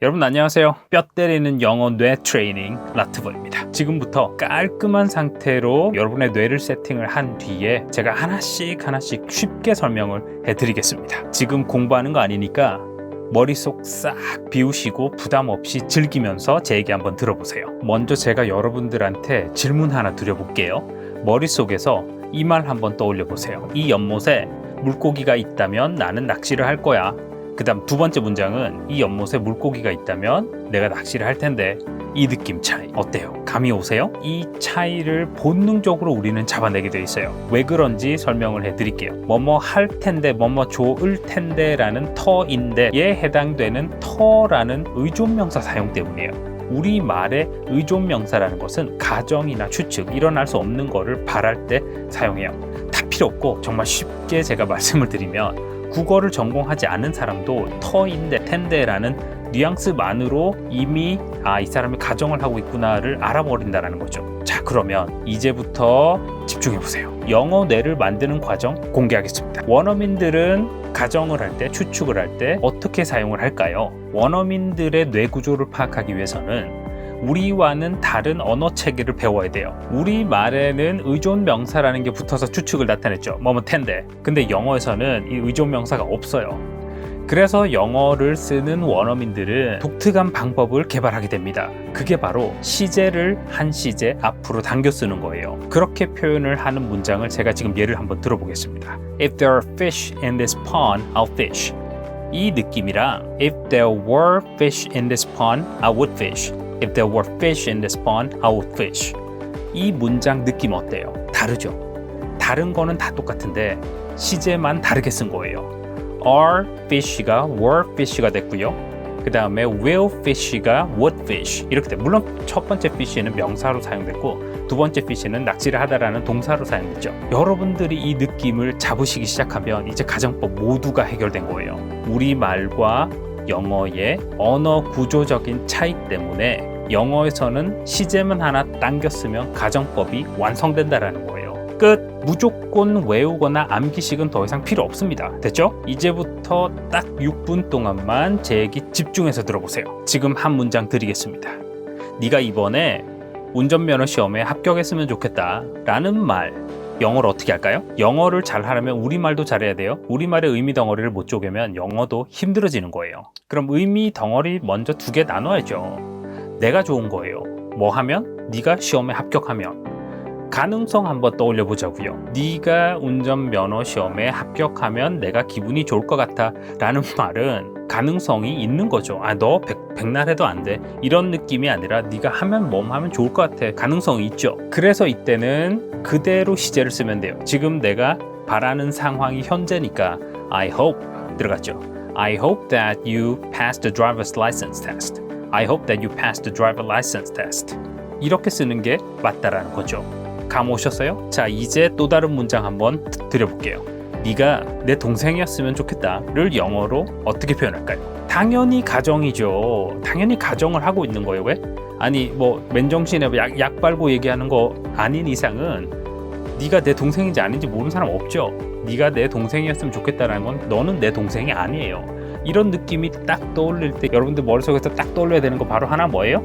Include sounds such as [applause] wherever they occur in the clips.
여러분 안녕하세요. 뼈 때리는 영어 뇌 트레이닝 라트버입니다. 지금부터 깔끔한 상태로 여러분의 뇌를 세팅을 한 뒤에 제가 하나씩 하나씩 쉽게 설명을 해드리겠습니다. 지금 공부하는 거 아니니까 머릿속 싹 비우시고 부담 없이 즐기면서 제 얘기 한번 들어보세요. 먼저 제가 여러분들한테 질문 하나 드려볼게요. 머릿속에서 이 말 한번 떠올려 보세요. 이 연못에 물고기가 있다면 나는 낚시를 할 거야. 그 다음 두 번째 문장은 이 연못에 물고기가 있다면 내가 낚시를 할 텐데 이 느낌 차이 어때요? 감이 오세요? 이 차이를 본능적으로 우리는 잡아내게 돼 있어요. 왜 그런지 설명을 해드릴게요. 뭐뭐 할 텐데, 뭐뭐 좋을 텐데라는 터인데에 해당되는 터라는 의존명사 사용 때문이에요. 우리 말의 의존명사라는 것은 가정이나 추측, 일어날 수 없는 거를 바랄 때 사용해요. 다 필요 없고 정말 쉽게 제가 말씀을 드리면 국어를 전공하지 않은 사람도 터인데 텐데라는 뉘앙스만으로 이미 아 이 사람이 가정을 하고 있구나를 알아버린다는 거죠. 자 그러면 이제부터 집중해 보세요. 영어 뇌를 만드는 과정 공개하겠습니다. 원어민들은 가정을 할 때 추측을 할 때 어떻게 사용을 할까요? 원어민들의 뇌 구조를 파악하기 위해서는 우리와는 다른 언어 체계를 배워야 돼요. 우리 말에는 의존 명사라는 게 붙어서 추측을 나타냈죠. 뭐뭐 텐데. 근데 영어에서는 이 의존 명사가 없어요. 그래서 영어를 쓰는 원어민들은 독특한 방법을 개발하게 됩니다. 그게 바로 시제를 한 시제 앞으로 당겨 쓰는 거예요. 그렇게 표현을 하는 문장을 제가 지금 예를 한번 들어보겠습니다. If there are fish in this pond, I'll fish. 이 느낌이랑 If there were fish in this pond, I would fish. If there were fish in this pond, I would fish. 이 문장 느낌 어때요? 다르죠? 다른 거는 다 똑같은데 시제만 다르게 쓴 거예요. are fish가 were fish가 됐고요. 그 다음에 will fish가 would fish 이렇게 돼. 물론 첫 번째 fish는 명사로 사용됐고 두 번째 fish는 낚시를 하다라는 동사로 사용됐죠. 여러분들이 이 느낌을 잡으시기 시작하면 이제 가정법 모두가 해결된 거예요. 우리 말과 영어의 언어 구조적인 차이 때문에 영어에서는 시제만 하나 당겨 쓰면 가정법이 완성된다라는 거예요. 끝. 무조건 외우거나 암기식은 더 이상 필요 없습니다. 됐죠? 이제부터 딱 6분 동안만 제 얘기 집중해서 들어보세요. 지금 한 문장 드리겠습니다. 네가 이번에 운전면허 시험에 합격했으면 좋겠다. 라는 말. 영어를 어떻게 할까요? 영어를 잘 하려면 우리말도 잘해야 돼요. 우리말의 의미 덩어리를 못 쪼개면 영어도 힘들어지는 거예요. 그럼 의미 덩어리 먼저 두 개 나눠야죠. 내가 좋은 거예요. 뭐 하면? 네가 시험에 합격하면. 가능성 한번 떠올려 보자고요. 네가 운전 면허 시험에 합격하면 내가 기분이 좋을 것 같아라는 [laughs] 말은 가능성이 있는 거죠. 아, 너 백, 백날 해도 안 돼. 이런 느낌이 아니라 네가 하면 몸 하면 좋을 것 같아. 가능성이 있죠. 그래서 이때는 그대로 시제를 쓰면 돼요. 지금 내가 바라는 상황이 현재니까 I hope 들어갔죠. I hope that you pass the driver's license test. I hope that you pass the driver license test. 이렇게 쓰는 게 맞다라는 거죠. 감 오셨어요? 자 이제 또 다른 문장 한번 드려볼게요. 네가 내 동생이었으면 좋겠다를 영어로 어떻게 표현할까요? 당연히 가정이죠. 당연히 가정을 하고 있는 거예요. 왜? 아니 뭐 맨정신에 약, 약 빨고 얘기하는 거 아닌 이상은 네가 내 동생인지 아닌지 모르는 사람 없죠. 네가 내 동생이었으면 좋겠다라는 건 너는 내 동생이 아니에요. 이런 느낌이 딱 떠올릴 때 여러분들 머릿속에서 딱 떠올려야 되는 거 바로 하나 뭐예요?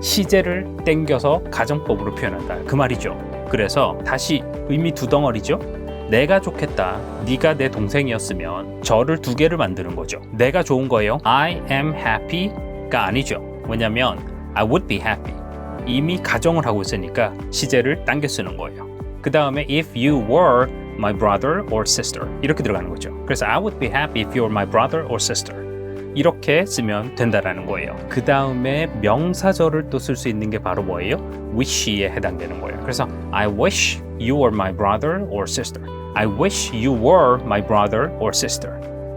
시제를 땡겨서 가정법으로 표현한다. 그 말이죠. 그래서 다시 의미 두 덩어리죠. 내가 좋겠다. 네가 내 동생이었으면 저를 두 개를 만드는 거죠. 내가 좋은 거예요. I am happy가 아니죠. 왜냐면 I would be happy. 이미 가정을 하고 있으니까 시제를 당겨 쓰는 거예요. 그 다음에 if you were my brother or sister 이렇게 들어가는 거죠. 그래서 I would be happy if you were my brother or sister. 이렇게 쓰면 된다라는 거예요. 그 다음에 명사절을 또 쓸 수 있는 게 바로 뭐예요? wish에 해당되는 거예요. 그래서 I wish you were my brother or sister. I wish you were my brother or sister.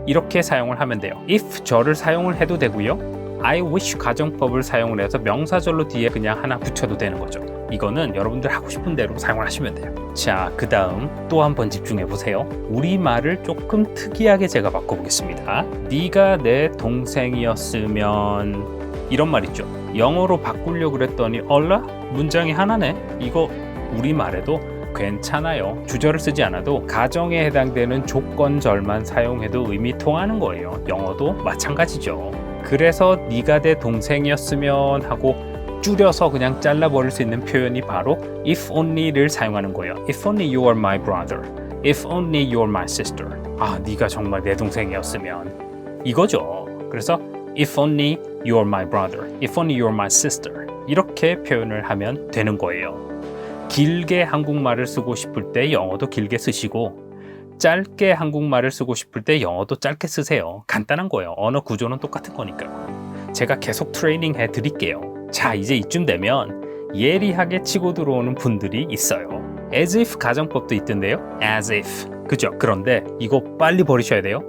이렇게 사용을 하면 돼요. if 절을 사용을 해도 되고요. I wish 가정법을 사용을 해서 명사절로 뒤에 그냥 하나 붙여도 되는 거죠. 이거는 여러분들 하고 싶은 대로 사용을 하시면 돼요. 자, 그 다음 또 한 번 집중해 보세요. 우리말을 조금 특이하게 제가 바꿔보겠습니다. 네가 내 동생이었으면 이런 말 있죠. 영어로 바꾸려고 그랬더니 얼라 문장이 하나네. 이거 우리말에도 괜찮아요. 주절을 쓰지 않아도 가정에 해당되는 조건절만 사용해도 의미 통하는 거예요. 영어도 마찬가지죠. 그래서 네가 내 동생이었으면 하고 줄여서 그냥 잘라버릴 수 있는 표현이 바로 if only를 사용하는 거예요. If only you are my brother. If only you are my sister. 아, 네가 정말 내 동생이었으면 이거죠. 그래서 if only you are my brother. If only you are my sister. 이렇게 표현을 하면 되는 거예요. 길게 한국말을 쓰고 싶을 때 영어도 길게 쓰시고 짧게 한국말을 쓰고 싶을 때 영어도 짧게 쓰세요. 간단한 거예요. 언어 구조는 똑같은 거니까. 제가 계속 트레이닝 해 드릴게요. 자, 이제 이쯤 되면 예리하게 치고 들어오는 분들이 있어요. as if 가정법도 있던데요. as if. 그죠? 그런데 이거 빨리 버리셔야 돼요.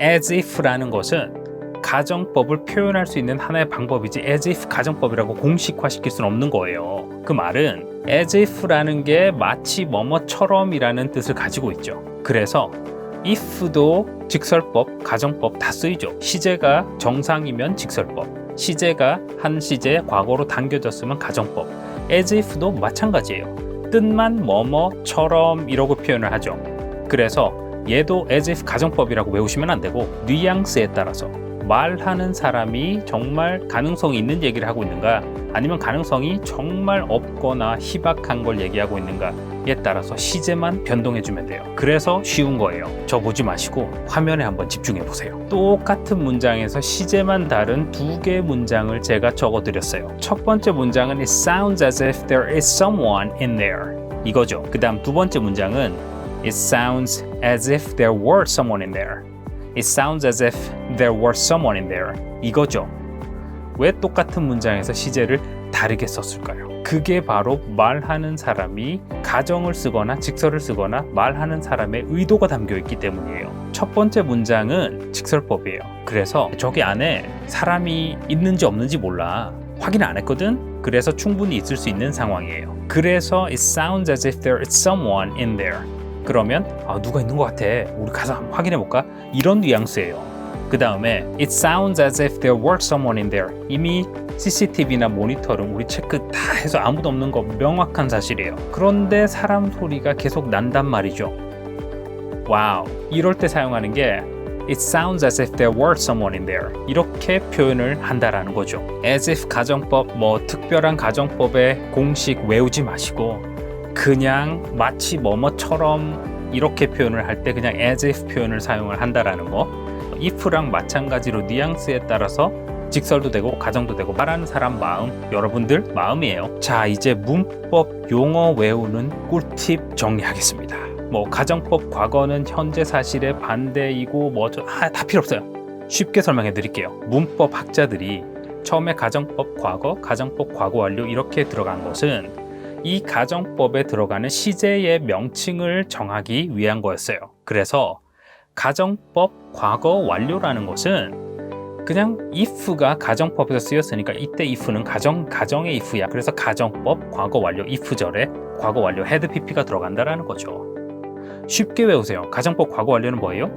as if라는 것은 가정법을 표현할 수 있는 하나의 방법이지 as if 가정법이라고 공식화시킬 수는 없는 거예요. 그 말은 as if라는 게 마치 뭐뭐처럼이라는 뜻을 가지고 있죠. 그래서 if도 직설법, 가정법 다 쓰이죠. 시제가 정상이면 직설법, 시제가 한 시제 과거로 당겨졌으면 가정법. as if도 마찬가지예요. 뜻만 뭐뭐처럼 이러고 표현을 하죠. 그래서 얘도 as if 가정법이라고 외우시면 안 되고 뉘앙스에 따라서 말하는 사람이 정말 가능성이 있는 얘기를 하고 있는가 아니면 가능성이 정말 없거나 희박한 걸 얘기하고 있는가 에 따라서 시제만 변동해 주면 돼요. 그래서 쉬운 거예요. 저 보지 마시고 화면에 한번 집중해 보세요. 똑같은 문장에서 시제만 다른 두 개의 문장을 제가 적어 드렸어요. 첫 번째 문장은 It sounds as if there is someone in there. 이거죠. 그 다음 두 번째 문장은 It sounds as if there were someone in there. It sounds as if there were someone in there. 이거죠. 왜 똑같은 문장에서 시제를 다르게 썼을까요? 그게 바로 말하는 사람이 가정을 쓰거나 직설을 쓰거나 말하는 사람의 의도가 담겨 있기 때문이에요. 첫 번째 문장은 직설법이에요. 그래서 저기 안에 사람이 있는지 없는지 몰라. 확인 안 했거든? 그래서 충분히 있을 수 있는 상황이에요. 그래서 it sounds as if there is someone in there. 그러면 아, 누가 있는 것 같아. 우리 가서 한번 확인해 볼까? 이런 뉘앙스예요. 그 다음에 It sounds as if there were someone in there. 이미 CCTV나 모니터는 우리 체크 다 해서 아무도 없는 거 명확한 사실이에요. 그런데 사람 소리가 계속 난단 말이죠. 와우. 이럴 때 사용하는 게 It sounds as if there were someone in there. 이렇게 표현을 한다라는 거죠. As if 가정법, 뭐 특별한 가정법의 공식 외우지 마시고 그냥 마치 뭐뭐처럼 이렇게 표현을 할 때 그냥 as if 표현을 사용을 한다라는 거. If랑 마찬가지로 뉘앙스에 따라서 직설도 되고 가정도 되고 말하는 사람 마음 여러분들 마음이에요. 자 이제 문법 용어 외우는 꿀팁 정리하겠습니다. 뭐 가정법 과거는 현재 사실의 반대이고 뭐다 필요 없어요. 쉽게 설명해 드릴게요. 문법 학자들이 처음에 가정법 과거, 가정법 과거 완료 이렇게 들어간 것은 이 가정법에 들어가는 시제의 명칭을 정하기 위한 거였어요. 그래서 가정법 과거 완료라는 것은 그냥 if가 가정법에서 쓰였으니까 이때 if는 가정 가정의 if야. 그래서 가정법 과거 완료 if절에 과거 완료 헤드 pp가 들어간다라는 거죠. 쉽게 외우세요. 가정법 과거 완료는 뭐예요?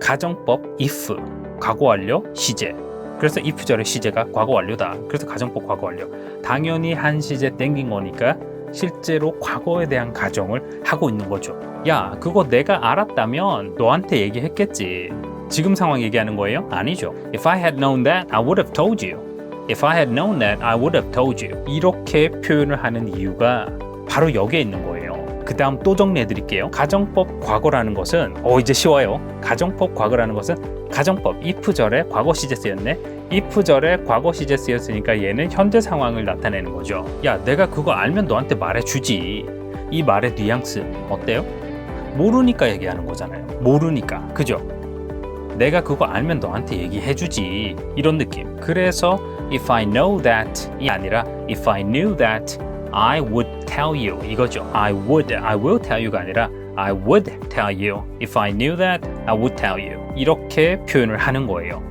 가정법 if 과거 완료 시제. 그래서 if절의 시제가 과거 완료다. 그래서 가정법 과거 완료. 당연히 한 시제 땡긴 거니까 실제로 과거에 대한 가정을 하고 있는 거죠. 야, 그거 내가 알았다면 너한테 얘기했겠지. 지금 상황 얘기하는 거예요? 아니죠. If I had known that, I would have told you. If I had known that, I would have told you. 이렇게 표현을 하는 이유가 바로 여기에 있는 거예요. 그 다음 또 정리해 드릴게요. 가정법 과거라는 것은, 어, 이제 쉬워요. 가정법 과거라는 것은 가정법 if절에 과거 시제 쓰였네. if절에 과거 시제 쓰였으니까 얘는 현재 상황을 나타내는 거죠. 야, 내가 그거 알면 너한테 말해 주지. 이 말의 뉘앙스 어때요? 모르니까 얘기하는 거잖아요. 모르니까. 그죠? 내가 그거 알면 너한테 얘기해 주지. 이런 느낌. 그래서 if I know that 이 아니라 if I knew that I would tell you 이거죠. I would, I will tell you가 아니라 I would tell you. If I knew that, I would tell you. 이렇게 표현을 하는 거예요.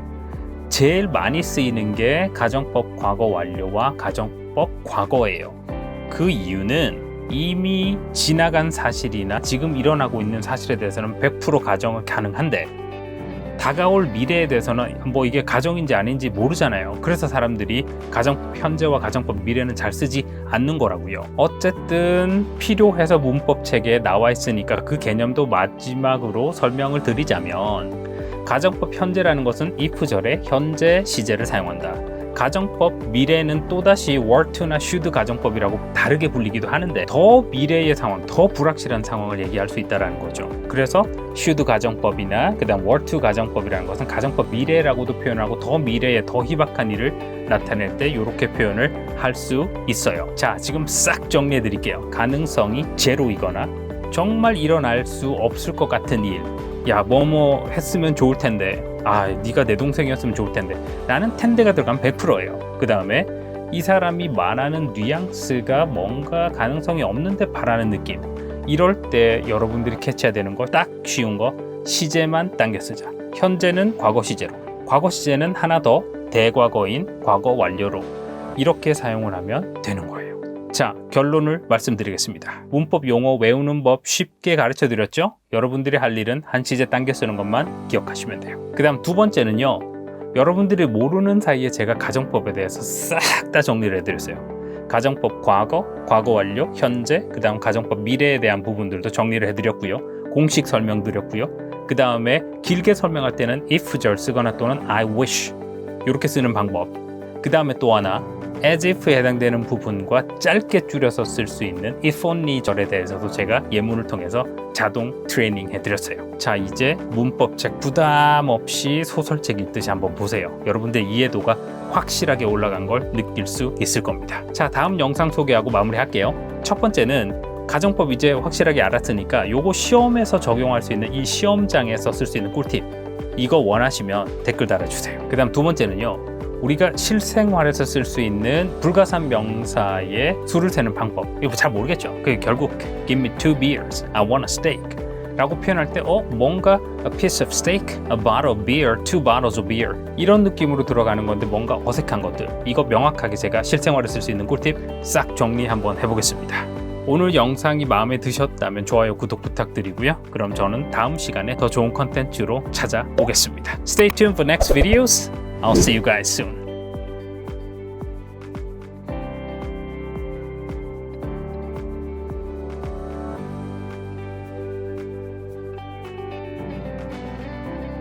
제일 많이 쓰이는 게 가정법 과거 완료와 가정법 과거예요. 그 이유는 이미 지나간 사실이나 지금 일어나고 있는 사실에 대해서는 100% 가정은 가능한데 다가올 미래에 대해서는 뭐 이게 가정인지 아닌지 모르잖아요. 그래서 사람들이 가정 현재와 가정법 미래는 잘 쓰지 않는 거라고요. 어쨌든 필요해서 문법 책에 나와 있으니까 그 개념도 마지막으로 설명을 드리자면 가정법 현재라는 것은 if절에 현재 시제를 사용한다. 가정법 미래는 또다시 to나 should 가정법이라고 다르게 불리기도 하는데 더 미래의 상황, 더 불확실한 상황을 얘기할 수 있다라는 거죠. 그래서 should 가정법이나 그다음 to 가정법이라는 것은 가정법 미래라고도 표현하고 더 미래의 더 희박한 일을 나타낼 때 이렇게 표현을 할 수 있어요. 자, 지금 싹 정리해 드릴게요. 가능성이 제로이거나 정말 일어날 수 없을 것 같은 일. 야, 뭐뭐 했으면 좋을 텐데. 아, 네가 내 동생이었으면 좋을 텐데. 나는 텐데가 들어가면 100%예요. 그 다음에 이 사람이 말하는 뉘앙스가 뭔가 가능성이 없는데 바라는 느낌. 이럴 때 여러분들이 캐치해야 되는 거 딱 쉬운 거 시제만 당겨 쓰자. 현재는 과거 시제로. 과거 시제는 하나 더 대과거인 과거 완료로 이렇게 사용을 하면 되는 거예요. 자, 결론을 말씀드리겠습니다. 문법 용어 외우는 법 쉽게 가르쳐 드렸죠? 여러분들이 할 일은 한 시제 당겨 쓰는 것만 기억하시면 돼요. 그 다음 두 번째는요. 여러분들이 모르는 사이에 제가 가정법에 대해서 싹 다 정리를 해드렸어요. 가정법 과거, 과거 완료, 현재, 그 다음 가정법 미래에 대한 부분들도 정리를 해드렸고요. 공식 설명드렸고요. 그 다음에 길게 설명할 때는 if절 쓰거나 또는 I wish 이렇게 쓰는 방법. 그 다음에 또 하나 as if에 해당되는 부분과 짧게 줄여서 쓸 수 있는 if only 절에 대해서도 제가 예문을 통해서 자동 트레이닝 해드렸어요. 자 이제 문법책 부담 없이 소설책 읽듯이 한번 보세요. 여러분들 이해도가 확실하게 올라간 걸 느낄 수 있을 겁니다. 자 다음 영상 소개하고 마무리할게요. 첫 번째는 가정법 이제 확실하게 알았으니까 요거 시험에서 적용할 수 있는 이 시험장에서 쓸 수 있는 꿀팁 이거 원하시면 댓글 달아주세요. 그 다음 두 번째는요. 우리가 실생활에서 쓸 수 있는 불가산 명사의 수를 세는 방법 이거 잘 모르겠죠 그 결국 give me two beers I want a steak 라고 표현할 때 어? 뭔가 a piece of steak, a bottle of beer, two bottles of beer 이런 느낌으로 들어가는 건데 뭔가 어색한 것들 이거 명확하게 제가 실생활에 쓸 수 있는 꿀팁 싹 정리 한번 해보겠습니다 오늘 영상이 마음에 드셨다면 좋아요, 구독 부탁드리고요. 그럼 저는 다음 시간에 더 좋은 컨텐츠로 찾아오겠습니다. Stay tuned for next videos. I'll see you guys soon.